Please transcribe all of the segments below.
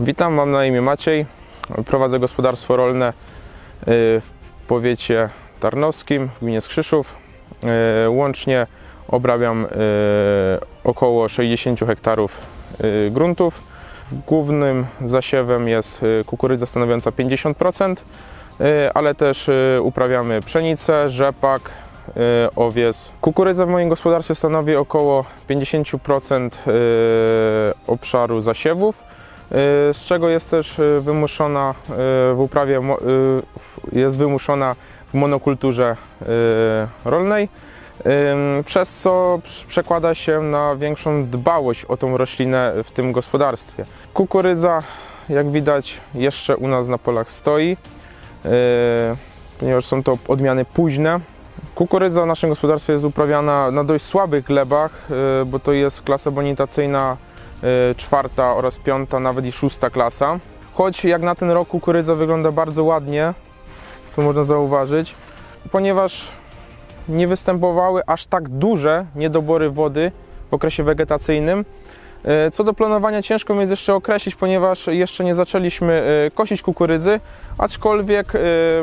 Witam, mam na imię Maciej. Prowadzę gospodarstwo rolne y, w powiecie tarnowskim, w gminie Skrzyszów. Y, Łącznie obrabiam y, około 60 hektarów gruntów. Głównym zasiewem jest kukurydza stanowiąca 50%, y, ale też uprawiamy pszenicę, rzepak, owies. Kukurydza w moim gospodarstwie stanowi około 50% y, obszaru zasiewów, z czego jest też y, wymuszona y, w uprawie, jest wymuszona w monokulturze rolnej, przez co przekłada się na większą dbałość o tą roślinę w tym gospodarstwie. Kukurydza, jak widać, jeszcze u nas na polach stoi, ponieważ są to odmiany późne. Kukurydza w naszym gospodarstwie jest uprawiana na dość słabych glebach, bo to jest klasa bonitacyjna czwarta oraz piąta, nawet i szósta klasa. Choć jak na ten rok kukurydza wygląda bardzo ładnie, co można zauważyć, ponieważ nie występowały aż tak duże niedobory wody w okresie wegetacyjnym. Y, Co do planowania ciężko mi jest jeszcze określić, ponieważ jeszcze nie zaczęliśmy y, kosić kukurydzy, aczkolwiek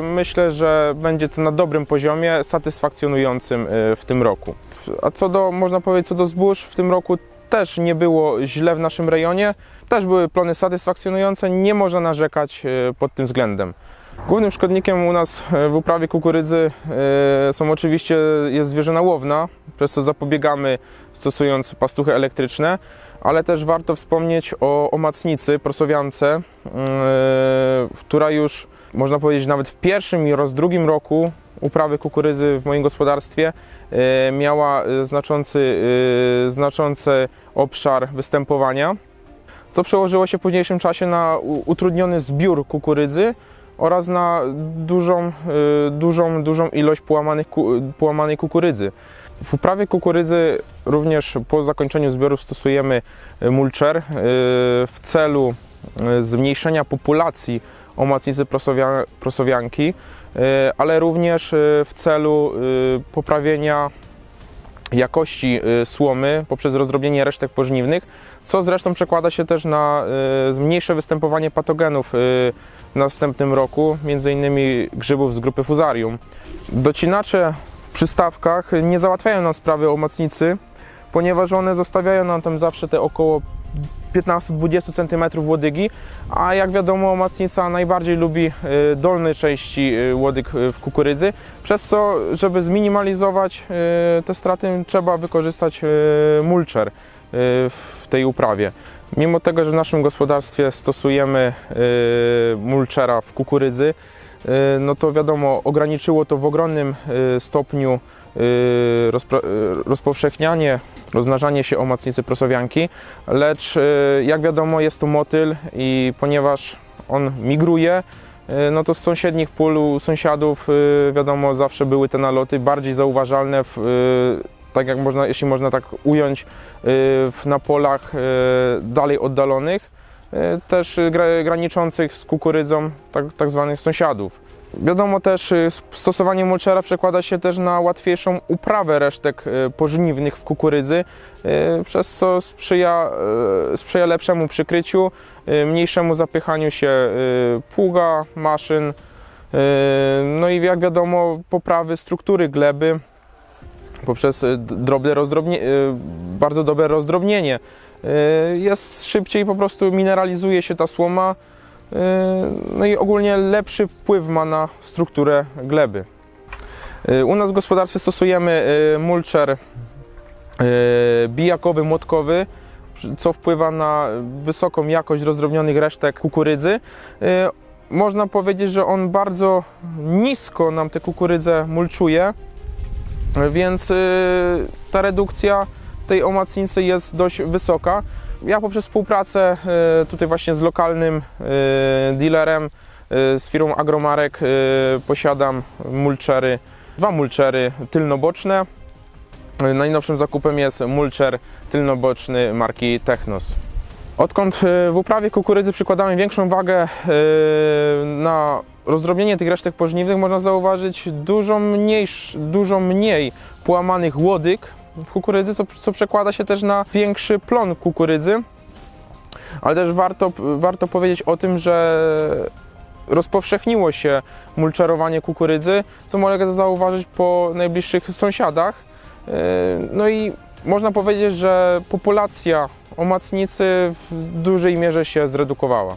myślę, że będzie to na dobrym poziomie, satysfakcjonującym w tym roku. A co do, można powiedzieć, co do zbóż, w tym roku też nie było źle w naszym rejonie, też były plony satysfakcjonujące, nie można narzekać y, pod tym względem. Głównym szkodnikiem u nas y, w uprawie kukurydzy y, są oczywiście jest zwierzyna łowna, przez co zapobiegamy stosując pastuchy elektryczne, ale też warto wspomnieć o omacnicy prosowiance, która już można powiedzieć nawet w pierwszym oraz drugim roku uprawy kukurydzy w moim gospodarstwie yy, miała yy, znaczący, yy, znaczący obszar występowania, co przełożyło się w późniejszym czasie na utrudniony zbiór kukurydzy oraz na dużą, dużą, dużą ilość połamanych, połamanej kukurydzy. W uprawie kukurydzy również po zakończeniu zbiorów stosujemy mulcher w celu zmniejszenia populacji omacnicy prosowia- prosowianki, y, ale również y, w celu y, poprawienia jakości słomy poprzez rozdrobnienie resztek pożniwnych, co zresztą przekłada się też na mniejsze występowanie patogenów w następnym roku, m.in. grzybów z grupy Fusarium. Docinacze w przystawkach nie załatwiają nam sprawy omocnicy, ponieważ one zostawiają nam tam zawsze te około 15-20 cm łodygi, a jak wiadomo omacnica najbardziej lubi y, dolne części y, łodyg y, w kukurydzy, przez co żeby zminimalizować te straty trzeba wykorzystać mulcher w tej uprawie. Mimo tego, że w naszym gospodarstwie stosujemy mulchera w kukurydzy, no to wiadomo, ograniczyło to w ogromnym stopniu rozpowszechnianie, rozmnażanie się omacnicy prosowianki, lecz y, jak wiadomo jest to motyl i ponieważ on migruje, y, no to z sąsiednich pól u sąsiadów y, wiadomo zawsze były te naloty bardziej zauważalne w, tak jak można, jeśli można tak ująć, na polach dalej oddalonych, też gra, graniczących z kukurydzą tak, tak zwanych sąsiadów. Wiadomo też, y, stosowanie mulchera przekłada się też na łatwiejszą uprawę resztek y, pożniwnych w kukurydzy, y, przez co sprzyja, sprzyja lepszemu przykryciu, mniejszemu zapychaniu się pługa, maszyn, no i jak wiadomo poprawy struktury gleby poprzez drobne rozdrobnie, bardzo dobre rozdrobnienie. Jest szybciej, po prostu mineralizuje się ta słoma, no i ogólnie lepszy wpływ ma na strukturę gleby. Y, U nas w gospodarstwie stosujemy y, mulcher bijakowy, młotkowy, co wpływa na wysoką jakość rozdrobnionych resztek kukurydzy. Można powiedzieć, że on bardzo nisko nam tę kukurydzę mulczuje, więc ta redukcja tej omacnicy jest dość wysoka. Ja poprzez współpracę y, tutaj właśnie z lokalnym y, dealerem, y, z firmą Agromarek posiadam mulchery, dwa mulchery tylnoboczne. Najnowszym zakupem jest mulcher tylnoboczny marki Technos. Odkąd w uprawie kukurydzy przykładamy większą wagę na rozdrobnienie tych resztek pożniwnych, można zauważyć dużo, mniejsz, dużo mniej połamanych łodyg w kukurydzy, co, co przekłada się też na większy plon kukurydzy. Ale też warto, warto powiedzieć o tym, że rozpowszechniło się mulczarowanie kukurydzy, co można zauważyć po najbliższych sąsiadach. Yy, No i można powiedzieć, że populacja omacnicy w dużej mierze się zredukowała.